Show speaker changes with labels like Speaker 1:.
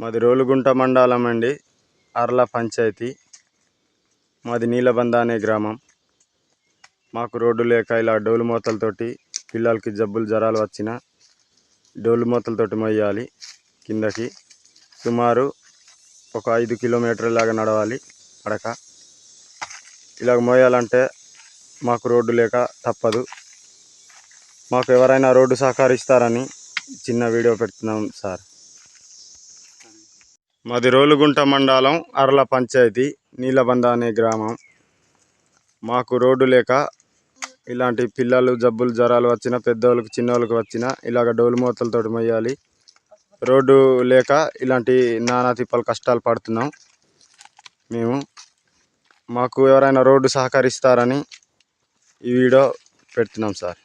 Speaker 1: మాది రోలుగుంట మండలం అండి అర్ల పంచాయతీ. మాది నీలబంద అనే గ్రామం. మాకు రోడ్డు లేక ఇలా డోలు మూతలతోటి పిల్లలకి జబ్బులు జ్వరాలు వచ్చిన డోలు మూతలతోటి మొయ్యాలి కిందకి. సుమారు ఒక ఐదు కిలోమీటర్ల లాగా నడవాలి అడక. ఇలాగ మోయాలంటే మాకు రోడ్డు లేక తప్పదు. మాకు ఎవరైనా రోడ్డు సహకరిస్తారని చిన్న వీడియో పెడుతున్నాం సార్. మాది రోలుగుంట మండలం అర్ల పంచాయతీ నీలబంద అనే గ్రామం. మాకు రోడ్డు లేక ఇలాంటి పిల్లలు జబ్బులు జ్వరాలు వచ్చిన పెద్దోళ్ళకి చిన్నోళ్ళకి వచ్చిన ఇలాగ డోలు మూతలతో మొయ్యాలి రోడ్డు లేక ఇలాంటి నానా తిప్పలు కష్టాలు పడుతున్నాం. మేము మాకు ఎవరైనా రోడ్డు సహకరిస్తారని ఈ వీడియో పెడుతున్నాం సార్.